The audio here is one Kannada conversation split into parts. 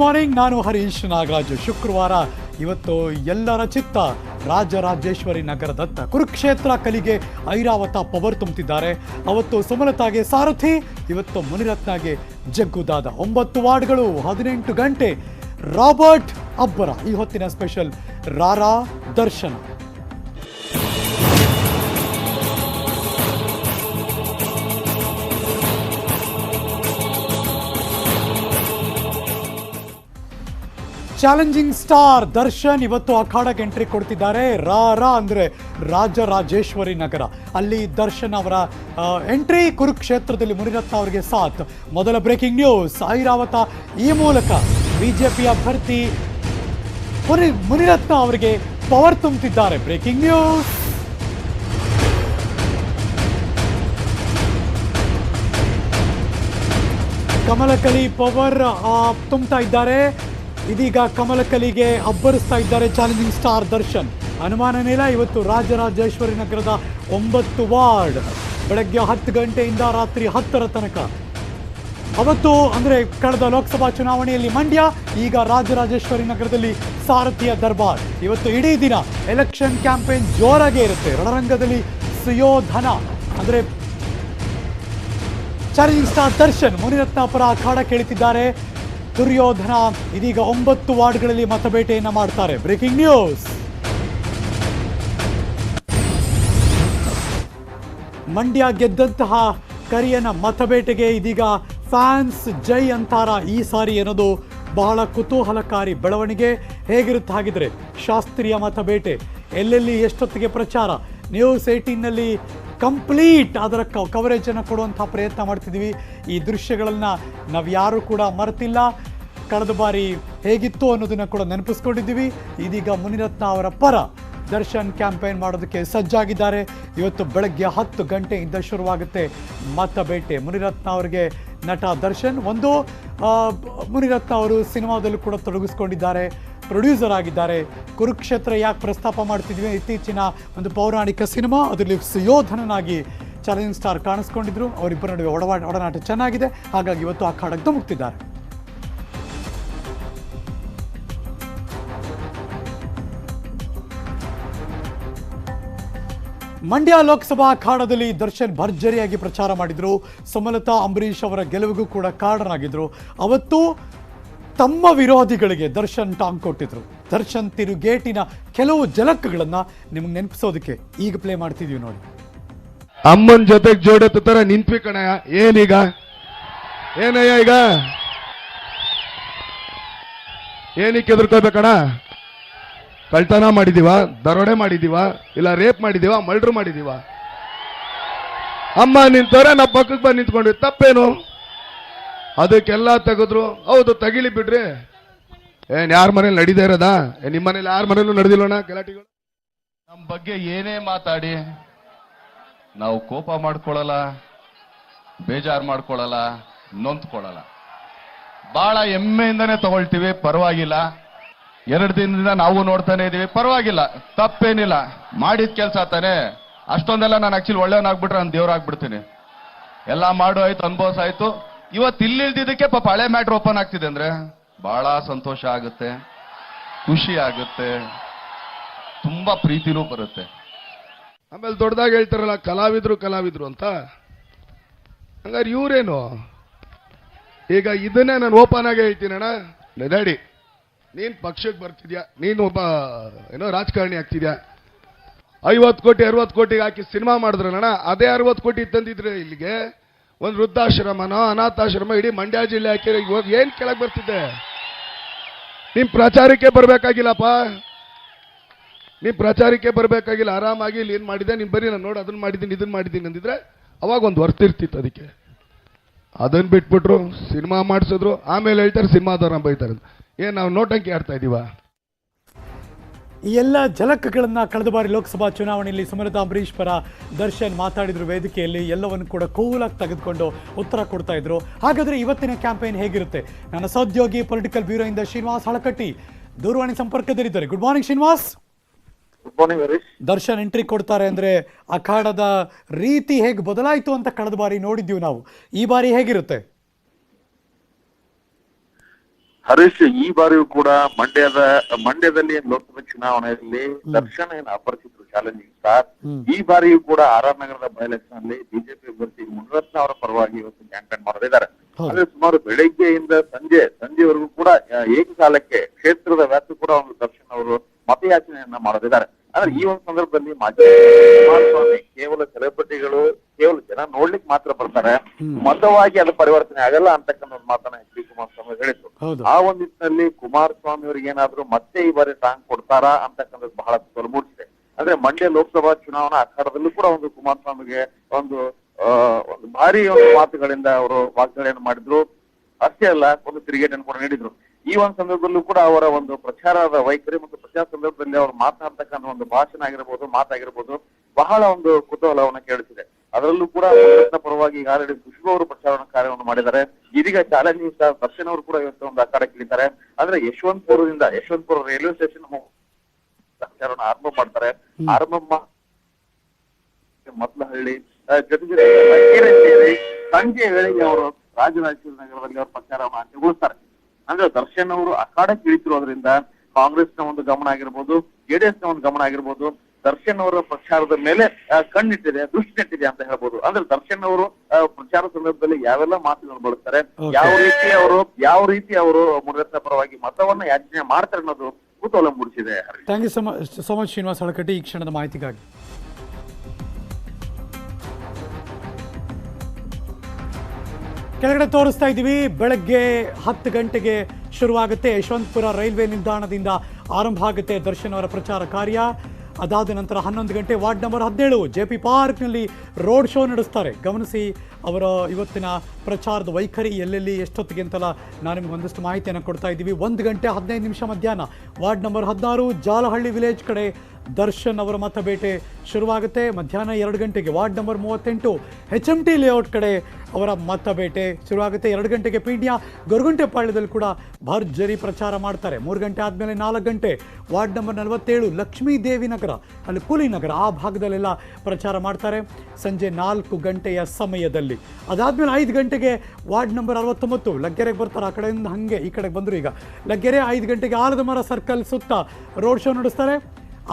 ಮಾರ್ನಿಂಗ್, ನಾನು ಹರೀಶ್ ನಾಗರಾಜು ಶುಕ್ರವಾರ, ಇವತ್ತು ಎಲ್ಲರ ಚಿತ್ತ ರಾಜರಾಜೇಶ್ವರಿ ನಗರದತ್ತ. ಕುರುಕ್ಷೇತ್ರ ಕಲಿಗೆ ಐರಾವತ ಪವರ್ ತುಂಬುತ್ತಿದ್ದಾರೆ. ಅವತ್ತು ಸುಮಲತಾಗೆ ಸಾರಥಿ, ಇವತ್ತು ಮುನಿರತ್ನಾಗೆ ಜಗ್ಗುದಾದ ಒಂಬತ್ತು ವಾರ್ಡ್ಗಳು. ಹದಿನೆಂಟು ಗಂಟೆ, ರಾಬರ್ಟ್ ಅಬ್ಬರ. ಈ ಹೊತ್ತಿನ ಸ್ಪೆಷಲ್ ರಾರಾ ದರ್ಶನ. ಚಾಲೆಂಜಿಂಗ್ ಸ್ಟಾರ್ ದರ್ಶನ್ ಇವತ್ತು ಅಖಾಡಕ್ಕೆ ಎಂಟ್ರಿ ಕೊಡ್ತಿದ್ದಾರೆ. ರಾ ರಾ ಅಂದರೆ ರಾಜರಾಜೇಶ್ವರಿ ನಗರ. ಅಲ್ಲಿ ದರ್ಶನ್ ಅವರ ಎಂಟ್ರಿ ಕುರುಕ್ಷೇತ್ರದಲ್ಲಿ ಮುನಿರತ್ನ ಅವರಿಗೆ ಸಾಥ್. ಮೊದಲ ಬ್ರೇಕಿಂಗ್ ನ್ಯೂಸ್ ಐರಾವತ ಈ ಮೂಲಕ ಬಿಜೆಪಿ ಅಭ್ಯರ್ಥಿ ಮುನಿ, ಮುನಿರತ್ನ ಅವರಿಗೆ ಪವರ್ ತುಂಬುತ್ತಿದ್ದಾರೆ ಬ್ರೇಕಿಂಗ್ ನ್ಯೂಸ್ ಕಮಲಕಲಿ ಪವರ್ ತುಂಬ್ತಾ ಇದ್ದಾರೆ. ಇದೀಗ ಕಮಲಕಲಿಗೆ ಅಬ್ಬರಿಸ್ತಾ ಇದ್ದಾರೆ ಚಾಲೆಂಜಿಂಗ್ ಸ್ಟಾರ್ ದರ್ಶನ್. ಅನುಮಾನನಿಲ್ಲ ಇವತ್ತು ರಾಜರಾಜೇಶ್ವರಿ ನಗರದ ಒಂಬತ್ತು ವಾರ್ಡ್. ಬೆಳಗ್ಗೆ ಹತ್ತು ಗಂಟೆಯಿಂದ ರಾತ್ರಿ ಹತ್ತರ ತನಕ. ಅವತ್ತು ಅಂದರೆ ಕಳೆದ ಲೋಕಸಭಾ ಚುನಾವಣೆಯಲ್ಲಿ ಮಂಡ್ಯ, ಈಗ ರಾಜರಾಜೇಶ್ವರಿ ನಗರದಲ್ಲಿ ಸಾರಥಿಯ ದರ್ಬಾರ್. ಇವತ್ತು ಇಡೀ ದಿನ ಎಲೆಕ್ಷನ್ ಕ್ಯಾಂಪೇನ್ ಜೋರಾಗೇ ಇರುತ್ತೆ. ರಣರಂಗದಲ್ಲಿ ಸುಯೋಧನ. ಅಂದರೆ ಚಾಲೆಂಜಿಂಗ್ ಸ್ಟಾರ್ ದರ್ಶನ್ ಮುನಿರತ್ನ ಪರ ಅಖಾಡ ಕೇಳುತ್ತಿದ್ದಾರೆ. ದುರ್ಯೋಧನ ಇದೀಗ ಒಂಬತ್ತು ವಾರ್ಡ್ಗಳಲ್ಲಿ ಮತಬೇಟೆಯನ್ನ ಮಾಡ್ತಾರೆ. ಬ್ರೇಕಿಂಗ್ ನ್ಯೂಸ್ ಮಂಡ್ಯ ಗೆದ್ದಂತಹ ಕರಿಯನ ಮತಬೇಟೆಗೆ ಇದೀಗ ಫ್ಯಾನ್ಸ್ ಜೈ ಅಂತಾರ ಈ ಸಾರಿ ಅನ್ನೋದು ಬಹಳ ಕುತೂಹಲಕಾರಿ ಬೆಳವಣಿಗೆ. ಹೇಗಿರುತ್ತೆ ಹಾಗಿದ್ರೆ ಶಾಸ್ತ್ರೀಯ ಮತಬೇಟೆ ಎಲ್ಲೆಲ್ಲಿ ಎಷ್ಟೊತ್ತಿಗೆ ಪ್ರಚಾರ? ನ್ಯೂಸ್ ಏಯ್ಟೀನ್ನಲ್ಲಿ ಕಂಪ್ಲೀಟ್ ಅದರ ಕವರೇಜನ್ನು ಕೊಡುವಂಥ ಪ್ರಯತ್ನ ಮಾಡ್ತಿದ್ದೀವಿ ಈ ದೃಶ್ಯಗಳನ್ನು ನಾವು ಯಾರೂ ಕೂಡ ಮರೆತಿಲ್ಲ. ಕಳೆದ ಬಾರಿ ಹೇಗಿತ್ತು ಅನ್ನೋದನ್ನ ಕೂಡ ನೆನಪಿಸ್ಕೊಂಡಿದ್ದೀವಿ. ಇದೀಗ ಮುನಿರತ್ನ ಅವರ ಪರ ದರ್ಶನ್ ಕ್ಯಾಂಪೇನ್ ಮಾಡೋದಕ್ಕೆ ಸಜ್ಜಾಗಿದ್ದಾರೆ. ಇವತ್ತು ಬೆಳಗ್ಗೆ ಹತ್ತು ಗಂಟೆಯಿಂದ ಶುರುವಾಗುತ್ತೆ ಮತಬೇಟೆ. ಮುನಿರತ್ನ ಅವರಿಗೆ ನಟ ದರ್ಶನ್ ಒಂದು ಮುನಿರತ್ನ ಅವರು ಸಿನಿಮಾದಲ್ಲೂ ಕೂಡ ತೊಡಗಿಸ್ಕೊಂಡಿದ್ದಾರೆ. ಪ್ರೊಡ್ಯೂಸರ್ ಆಗಿದ್ದಾರೆ. ಕುರುಕ್ಷೇತ್ರ ಯಾಕೆ ಪ್ರಸ್ತಾಪ ಮಾಡ್ತಿದ್ವಿ? ಇತ್ತೀಚಿನ ಒಂದು ಪೌರಾಣಿಕ ಸಿನಿಮಾ, ಅದರಲ್ಲಿ ಸುಯೋಧನನಾಗಿ ಚಾಲೆಂಜಿಂಗ್ ಸ್ಟಾರ್ ಕಾಣಿಸ್ಕೊಂಡಿದ್ರು. ಅವರಿಬ್ಬರ ನಡುವೆ ಒಡವಾ, ಒಡನಾಟ ಚೆನ್ನಾಗಿದೆ. ಹಾಗಾಗಿ ಇವತ್ತು ಆ ಕಾಡಕ್ಕೆ ಧುಮುಕ್ತಿದ್ದಾರೆ. ಮಂಡ್ಯ ಲೋಕಸಭಾ ಅಖಾಡದಲ್ಲಿ ದರ್ಶನ್ ಭರ್ಜರಿಯಾಗಿ ಪ್ರಚಾರ ಮಾಡಿದರು. ಸುಮಲತಾ, ಅಂಬರೀಷ್ ಅವರ ಗೆಲುವಿಗೂ ಕೂಡ ಕಾರಣರಾಗಿದ್ದರು ಅವತ್ತು ತಮ್ಮ ವಿರೋಧಿಗಳಿಗೆ ದರ್ಶನ್ ಟಾಂಗ್ ಕೊಟ್ಟಿದ್ರು. ದರ್ಶನ್ ತಿರುಗೇಟಿನ ಕೆಲವು ಜಲಕ್ಗಳನ್ನು ನಿಮ್ಗೆ ನೆನಪಿಸೋದಕ್ಕೆ ಈಗ ಪ್ಲೇ ಮಾಡ್ತಿದೀವಿ ನೋಡಿ. ಅಮ್ಮನ ಜೊತೆಗೆ ಜೋಡತ್ತ ತರ ನಿಂತ್ವಿ ಕಣಯ್ಯ ಏನೀಗ? ಏನಯ್ಯ ಈಗ? ಏನಕ್ಕೆ ಎದುರ್ಕೋಬೇಕಣ ಕಳ್ತನ ಮಾಡಿದೀವ ದರೋಡೆ ಮಾಡಿದೀವ ಇಲ್ಲ ರೇಪ್ ಮಾಡಿದೀವ ಮರ್ಡ್ರ್ ಮಾಡಿದೀವ. ಅಮ್ಮ ನಿಂತವ್ರೆ ನಾವು ಪಕ್ಕಕ್ಕೆ ಬಂದು ನಿಂತ್ಕೊಂಡ್ವಿ ತಪ್ಪೇನು? ಅದಕ್ಕೆಲ್ಲ ತೆಗೆದ್ರು. ಹೌದು ತಗಿಲಿ ಬಿಡ್ರಿ. ಏನ್ ಯಾರ ಮನೇಲಿ ನಡೀದೇ ಇರೋದಾ? ಏ, ನಿಮ್ ಮನೇಲಿ ಯಾರ ಮನೇಲೂ ನಡೆದಿಲ್ಲೋಣ ಗಲಾಟೆಗಳು? ನಮ್ಮ ಬಗ್ಗೆ ಏನೇ ಮಾತಾಡಿ ನಾವು ಕೋಪ ಮಾಡ್ಕೊಳ್ಳಲ್ಲ ಬೇಜಾರು ಮಾಡ್ಕೊಳ್ಳಲ್ಲ ನೊಂದ್ಕೊಳ್ಳಲ್ಲ ಬಹಳ ಹೆಮ್ಮೆಯಿಂದನೇ ತಗೊಳ್ತೀವಿ ಪರವಾಗಿಲ್ಲ. ಎರಡು ದಿನದಿಂದ ನಾವು ನೋಡ್ತಾನೆ ಇದೀವಿ. ಪರವಾಗಿಲ್ಲ ತಪ್ಪೇನಿಲ್ಲ. ಮಾಡಿದ ಕೆಲಸ ತಾನೆ. ಅಷ್ಟೊಂದೆಲ್ಲ ನಾನು ಆಕ್ಚುಲಿ ಒಳ್ಳೆಯವನಾಗ್ಬಿಟ್ರೆ ನಾನು ದೇವ್ರಾಗ್ಬಿಡ್ತೀನಿ. ಎಲ್ಲ ಮಾಡು ಆಯ್ತು ಅನುಭವಿಸ ಆಯ್ತು ಇವತ್ತು ಇಲ್ಲಿಲ್ದಿದ್ದಕ್ಕೆ ಪಾಪ ಹಳೆ ಮ್ಯಾಟ್ರ್ ಓಪನ್ ಆಗ್ತಿದೆ ಅಂದ್ರೆ ಬಹಳ ಸಂತೋಷ ಆಗುತ್ತೆ ಖುಷಿ ಆಗುತ್ತೆ ತುಂಬಾ ಪ್ರೀತಿನೂ ಬರುತ್ತೆ. ಆಮೇಲೆ ದೊಡ್ಡದಾಗಿ ಹೇಳ್ತಾರಲ್ಲ ಕಲಾವಿದ್ರು ಕಲಾವಿದ್ರು ಅಂತ. ಹಂಗಾರೆ ಇವರೇನು? ಈಗ ಇದನ್ನೇ ನಾನು ಓಪನ್ ಆಗಿ ಹೇಳ್ತೀನಣ್ಣ ನಡಿ ನೀನ್ ಪಕ್ಷಕ್ಕೆ ಬರ್ತಿದ್ಯಾ? ನೀನು ಒಬ್ಬ, ಏನೋ ರಾಜಕಾರಣಿ ಆಗ್ತಿದ್ಯಾ? ಐವತ್ತು ಕೋಟಿ, ಅರವತ್ತು ಕೋಟಿಗೆ ಹಾಕಿ ಸಿನಿಮಾ ಮಾಡಿದ್ರಣ್ಣ ಅದೇ ಅರವತ್ತು ಕೋಟಿ ತಂದಿದ್ರೆ ಇಲ್ಲಿಗೆ ಒಂದು ವೃದ್ಧಾಶ್ರಮನೋ, ಅನಾಥಾಶ್ರಮ, ಇಡೀ ಮಂಡ್ಯ ಜಿಲ್ಲೆ ಹಾಕಿ ಇವಾಗ ಏನ್ ಕೆಳಗೆ ಬರ್ತಿದ್ದೆ ನಿಮ್ ಪ್ರಚಾರಕ್ಕೆ ಬರಬೇಕಾಗಿಲ್ಲಪ್ಪ. ನೀ ಪ್ರಚಾರಕ್ಕೆ ಬರಬೇಕಾಗಿಲ್ಲ. ಆರಾಮಾಗಿ ಇಲ್ಲಿ ಏನ್ ಮಾಡಿದೆ? ನೀನ್ ಬರೀ ನಾನು ನೋಡಿ ಅದನ್ನ ಮಾಡಿದ್ದೀನಿ ಇದನ್ನ ಮಾಡಿದ್ದೀನಿ ಅಂದಿದ್ರೆ ಅವಾಗ ಒಂದು ವರ್ತ್ ಇರ್ತಿತ್ತು ಅದಕ್ಕೆ. ಅದನ್ನ ಬಿಟ್ಬಿಟ್ರು, ಸಿನಿಮಾ ಮಾಡಿಸಿದ್ರು. ಆಮೇಲೆ ಹೇಳ್ತಾರೆ ಸಿನಿಮಾದವ್ರ ಬೈತಾರೆ. ಏನ್ ನಾವು ನೋಟಂಕಿ ಆಡ್ತಾ ಇದೀವ? ಈ ಎಲ್ಲ ಝಲಕ್ಗಳನ್ನ ಕಳೆದ ಬಾರಿ ಲೋಕಸಭಾ ಚುನಾವಣೆಯಲ್ಲಿ ಸುಮಲತಾ ಅಂಬರೀಷ್ ಪರ ದರ್ಶನ್ ಮಾತಾಡಿದ್ರು ವೇದಿಕೆಯಲ್ಲಿ ಎಲ್ಲವನ್ನು ಕೂಡ ಕೂಲಾಗಿ ತೆಗೆದುಕೊಂಡು ಉತ್ತರ ಕೊಡ್ತಾ ಇದ್ರು. ಹಾಗಾದ್ರೆ ಇವತ್ತಿನ ಕ್ಯಾಂಪೇನ್ ಹೇಗಿರುತ್ತೆ? ನನ್ನ ಸಹೋದ್ಯೋಗಿ ಪೊಲಿಟಿಕಲ್ ಬ್ಯೂರೋಯಿಂದ ಶ್ರೀನಿವಾಸ್ ಹಳಕಟ್ಟಿ. ದೂರವಾಣಿ ಸಂಪರ್ಕದಲ್ಲಿದ್ದಾರೆ. Good morning Srinivas. Good morning Harish Darshan entry ಕೊಡ್ತಾರೆ ಅಂದ್ರೆ ಅಖಾಡದ ರೀತಿ ಹೇಗೆ ಬದಲಾಯಿತು ಅಂತ ಕಳೆದ ಬಾರಿ ನೋಡಿದ್ದೀವಿ ನಾವು. ಈ ಬಾರಿ ಹೇಗಿರುತ್ತೆ? ಹರೀಶ್ ಈ ಬಾರಿಯೂ ಕೂಡ ಮಂಡ್ಯದ ಮಂಡ್ಯದಲ್ಲಿ ಲೋಕಸಭೆ ಚುನಾವಣೆಯಲ್ಲಿ ದರ್ಶನ್ ಏನು ಅಪರಿಚಿತರು ಚಾಲೆಂಜಿಂಗ್ ಸ್ಟಾರ್ ಈ ಬಾರಿಯೂ ಕೂಡ ಆರ್ ಆರ್ ನಗರದ ಬೈ ಎಲೆಕ್ಷನ್ ಅಲ್ಲಿ ಬಿಜೆಪಿ ಅಭ್ಯರ್ಥಿ ಮುನಿರತ್ನ ಅವರ ಪರವಾಗಿ ಇವತ್ತು ಕ್ಯಾಂಪೇನ್ ಮಾಡಲಿದ್ದಾರೆ ಅಂದ್ರೆ ಸುಮಾರು ಬೆಳಗ್ಗೆಯಿಂದ ಸಂಜೆ ಸಂಜೆವರೆಗೂ ಕೂಡ ಏಕಕಾಲಕ್ಕೆ ಕ್ಷೇತ್ರದ ವ್ಯಾಪ್ತಿ ಕೂಡ ಒಂದು ದರ್ಶನ್ ಅವರು ಮತಯಾಚನೆಯನ್ನ ಮಾಡಲಿದ್ದಾರೆ ಅಂದ್ರೆ ಈ ಒಂದು ಸಂದರ್ಭದಲ್ಲಿ ಮಾಜಿ ಕುಮಾರಸ್ವಾಮಿ ಕೇವಲ ಸೆಲೆಬ್ರಿಟಿಗಳು ಕೇವಲ ಜನ ನೋಡ್ಲಿಕ್ಕೆ ಮಾತ್ರ ಬರ್ತಾರೆ. ಮತವಾಗಿ ಅದು ಪರಿವರ್ತನೆ ಆಗಲ್ಲ ಅಂತಕ್ಕಂಥ ಒಂದು ಮಾತನ್ನ ಎಚ್ ಡಿ ಕುಮಾರಸ್ವಾಮಿ ಹೇಳಿದ್ರು ಹೌದು ಆ ಒಂದು ನಿಟ್ಟಿನಲ್ಲಿ ಕುಮಾರಸ್ವಾಮಿ ಅವರಿಗೆ ಏನಾದ್ರು ಮತ್ತೆ ಈ ಬಾರಿ ಟಾಂಗ್ ಕೊಡ್ತಾರಾ ಅಂತಕ್ಕಂಥದ್ದು ಬಹಳ ಕುತೂಹಲ ಅಂದ್ರೆ ಮಂಡ್ಯ ಲೋಕಸಭಾ ಚುನಾವಣಾ ಅಖಾಡದಲ್ಲೂ ಕೂಡ ಒಂದು ಕುಮಾರಸ್ವಾಮಿಗೆ ಒಂದು ಒಂದು ಭಾರಿ ಒಂದು ಮಾತುಗಳಿಂದ ಅವರು ವಾಗ್ದಾಳಿಯನ್ನು ಮಾಡಿದ್ರು. ಅಷ್ಟೇ ಅಲ್ಲ, ಒಂದು ತಿರುಗೇಟನ್ನು ಕೂಡ ನೀಡಿದ್ರು. ಈ ಒಂದು ಸಂದರ್ಭದಲ್ಲೂ ಕೂಡ ಅವರ ಒಂದು ಪ್ರಚಾರದ ವೈಖರಿ ಮತ್ತು ಪ್ರಚಾರ ಸಂದರ್ಭದಲ್ಲಿ ಅವರು ಮಾತನಾಡ್ತಕ್ಕಂಥ ಒಂದು ಭಾಷಣ ಆಗಿರ್ಬೋದು, ಮಾತಾಗಿರ್ಬೋದು ಬಹಳ ಒಂದು ಕುತೂಹಲವನ್ನು ಕೇಳಿಸಿದೆ ಅದರಲ್ಲೂ ಕೂಡ ಪರವಾಗಿ ಈಗಾಗಲೇ ಖುಷ್ಬು ಅವರು ಪ್ರಚಾರ ಕಾರ್ಯವನ್ನು ಮಾಡಿದ್ದಾರೆ. ಇದೀಗ ಚಾಲೆಂಜಿಂಗ್ ಸ್ಟಾರ್ ದರ್ಶನ್ ಅವರು ಕೂಡ ಇವತ್ತು ಒಂದು ಅಖಾಡಕ್ಕೆ ಇಳಿತಾರೆ. ಅಂದ್ರೆ ಯಶವಂತಪುರದಿಂದ ಯಶವಂತಪುರ ರೈಲ್ವೆ ಸ್ಟೇಷನ್ ಪ್ರಚಾರವನ್ನು ಆರಂಭ ಮಾಡ್ತಾರೆ. ಆರಂಭ ಮದ್ಲಹಳ್ಳಿ ಜೊತೆ ಸಂಜೆ ವೇಳೆಗೆ ಅವರು ರಾಜರಾಜೇಶ್ವರಿ ನಗರದಲ್ಲಿ ಅವರು ಪ್ರಚಾರ ಅಂತ್ಯಗೊಳಿಸ್ತಾರೆ ಅಂದ್ರೆ ದರ್ಶನ್ ಅವರು ಅಖಾಡಕ್ಕೆ ಇಳಿತಿರೋದ್ರಿಂದ ಕಾಂಗ್ರೆಸ್ನ ಒಂದು ಗಮನ ಆಗಿರ್ಬೋದು ಜೆಡಿಎಸ್ನ ಒಂದು ಗಮನ ಆಗಿರ್ಬೋದು ದರ್ಶನ್ ಅವರ ಪ್ರಚಾರದ ಮೇಲೆ ಕಣ್ಣಿಟ್ಟಿದೆ ದೃಷ್ಟಿ ನೆಟ್ಟಿದೆ ಅಂತ ಹೇಳ್ಬೋದು. ಅಂದ್ರೆ ದರ್ಶನ್ ಅವರು ಪ್ರಚಾರ ಸಂದರ್ಭದಲ್ಲಿ ಯಾವೆಲ್ಲ ಮಾತುಗಳನ್ನು ಬಳಸ್ತಾರೆ ಯಾವ ರೀತಿ ಅವರು ಯಾವ ರೀತಿ ಅವರು ಮುನಿರತ್ನ ಪರವಾಗಿ ಮತವನ್ನ ಯಾಚನೆ ಮಾಡ್ತಾರೆ ಅನ್ನೋದು ಕುತೂಹಲ ಮೂಡಿಸಿದೆ. Thank you so much Srinivas Halakatti ಈ ಕ್ಷಣದ ಮಾಹಿತಿಗಾಗಿ. ಕೆಳಗಡೆ ತೋರಿಸ್ತಾ ಇದ್ದೀವಿ ಬೆಳಗ್ಗೆ ಹತ್ತು ಗಂಟೆಗೆ ಶುರುವಾಗುತ್ತೆ ಯಶವಂತಪುರ ರೈಲ್ವೆ ನಿಲ್ದಾಣದಿಂದ ಆರಂಭ ಆಗುತ್ತೆ ದರ್ಶನ್ ಅವರ ಪ್ರಚಾರ ಕಾರ್ಯ. ಅದಾದ ನಂತರ ಹನ್ನೊಂದು ಗಂಟೆ ವಾರ್ಡ್ ನಂಬರ್ ಹದಿನೇಳು, ಜೆ ಪಿ ಪಾರ್ಕ್ನಲ್ಲಿ ರೋಡ್ ಶೋ ನಡೆಸ್ತಾರೆ. ಗಮನಿಸಿ ಅವರ ಇವತ್ತಿನ ಪ್ರಚಾರದ ವೈಖರಿ, ಎಲ್ಲೆಲ್ಲಿ ಎಷ್ಟೊತ್ತಿಗೆ ಅಂತಲ್ಲ ನಾನು ನಿಮ್ಗೆ ಒಂದಷ್ಟು ಮಾಹಿತಿಯನ್ನು ಕೊಡ್ತಾ ಇದ್ದೀವಿ. ಒಂದು ಗಂಟೆ ಹದಿನೈದು ನಿಮಿಷ ಮಧ್ಯಾಹ್ನ. ವಾರ್ಡ್ ನಂಬರ್ ಹದಿನಾರು, ಜಾಲಹಳ್ಳಿ ವಿಲೇಜ್ ಕಡೆ ದರ್ಶನ್ ಅವರ ಮತಬೇಟೆ ಶುರುವಾಗುತ್ತೆ. ಮಧ್ಯಾಹ್ನ ಎರಡು ಗಂಟೆಗೆ ವಾರ್ಡ್ ನಂಬರ್ ಮೂವತ್ತೆಂಟು ಎಚ್ ಎಂ ಟಿ ಲೇಔಟ್ ಕಡೆ ಅವರ ಮತಬೇಟೆ ಶುರುವಾಗುತ್ತೆ. ಎರಡು ಗಂಟೆಗೆ ಪೀಣ್ಯ ಗೊರಗುಂಟೆಪಾಳ್ಯದಲ್ಲಿ ಕೂಡ ಭರ್ಜರಿ ಪ್ರಚಾರ ಮಾಡ್ತಾರೆ. ಮೂರು ಗಂಟೆ ಆದಮೇಲೆ ನಾಲ್ಕು ಗಂಟೆ ವಾರ್ಡ್ ನಂಬರ್ ನಲವತ್ತೇಳು ಲಕ್ಷ್ಮೀ ದೇವಿ ನಗರ, ಅಲ್ಲಿ ಕೂಲಿ ನಗರ ಆ ಭಾಗದಲ್ಲೆಲ್ಲ ಪ್ರಚಾರ ಮಾಡ್ತಾರೆ. ಸಂಜೆ ನಾಲ್ಕು ಗಂಟೆಯ ಸಮಯದಲ್ಲಿ. ಅದಾದಮೇಲೆ ಐದು ಗಂಟೆಗೆ ವಾರ್ಡ್ ನಂಬರ್ ಅರವತ್ತೊಂಬತ್ತು ಲಗ್ಗೆರೆಗೆ ಬರ್ತಾರೆ. ಆ ಕಡೆಯಿಂದ ಹಾಗೆ ಈ ಕಡೆಗೆ ಬಂದರು ಈಗ. ಲಗ್ಗೆರೆ ಐದು ಗಂಟೆಗೆ ಆಲದ ಮರ ಸರ್ಕಲ್ ಸುತ್ತ ರೋಡ್ ಶೋ ನಡೆಸ್ತಾರೆ.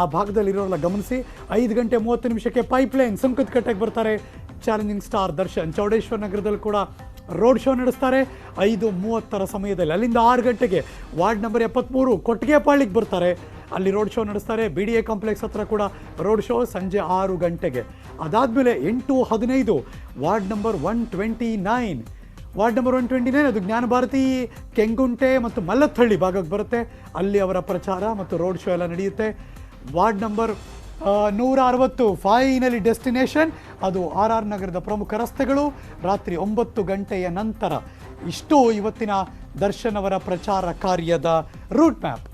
ಆ ಭಾಗದಲ್ಲಿರೋಲ್ಲ ಗಮನಿಸಿ, ಐದು ಗಂಟೆ ಮೂವತ್ತು ನಿಮಿಷಕ್ಕೆ ಪೈಪ್ಲೈನ್ ಸುಂಕದಕಟ್ಟೆಗೆ ಬರ್ತಾರೆ. ಚಾಲೆಂಜಿಂಗ್ ಸ್ಟಾರ್ ದರ್ಶನ್ ಚೌಡೇಶ್ವರ ನಗರದಲ್ಲಿ ಕೂಡ ರೋಡ್ ಶೋ ನಡೆಸ್ತಾರೆ. ಐದು ಮೂವತ್ತರ ಸಮಯದಲ್ಲಿ, ಅಲ್ಲಿಂದ ಆರು ಗಂಟೆಗೆ ವಾರ್ಡ್ ನಂಬರ್ ಎಪ್ಪತ್ತ್ಮೂರು ಕೊಟ್ಟಿಗೆಪಾಳಿಗೆ ಬರ್ತಾರೆ. ಅಲ್ಲಿ ರೋಡ್ ಶೋ ನಡೆಸ್ತಾರೆ. ಬಿ ಡಿ ಎ ಕಾಂಪ್ಲೆಕ್ಸ್ ಹತ್ರ ಕೂಡ ರೋಡ್ ಶೋ ಸಂಜೆ ಆರು ಗಂಟೆಗೆ. ಅದಾದಮೇಲೆ ಎಂಟು ಹದಿನೈದು, ward number one twenty nine ward number one twenty nine ಅದು ಜ್ಞಾನಭಾರತಿ, ಕೆಂಗುಂಟೆ ಮತ್ತು ಮಲ್ಲತ್ತಹಳ್ಳಿ ಭಾಗಕ್ಕೆ ಬರುತ್ತೆ. ಅಲ್ಲಿ ಅವರ ಪ್ರಚಾರ ಮತ್ತು ರೋಡ್ ಶೋ ಎಲ್ಲ ನಡೆಯುತ್ತೆ. ವಾರ್ಡ್ ನಂಬರ್ ನೂರ ಅರವತ್ತು ಫೈನಲಿ ಡೆಸ್ಟಿನೇಷನ್. ಅದು ಆರ್ ಆರ್ ನಗರದ ಪ್ರಮುಖ ರಸ್ತೆಗಳು. ರಾತ್ರಿ ಒಂಬತ್ತು ಗಂಟೆಯ ನಂತರ ಇಷ್ಟು ಇವತ್ತಿನ ದರ್ಶನವರ ಪ್ರಚಾರ ಕಾರ್ಯದ ರೂಟ್ ಮ್ಯಾಪ್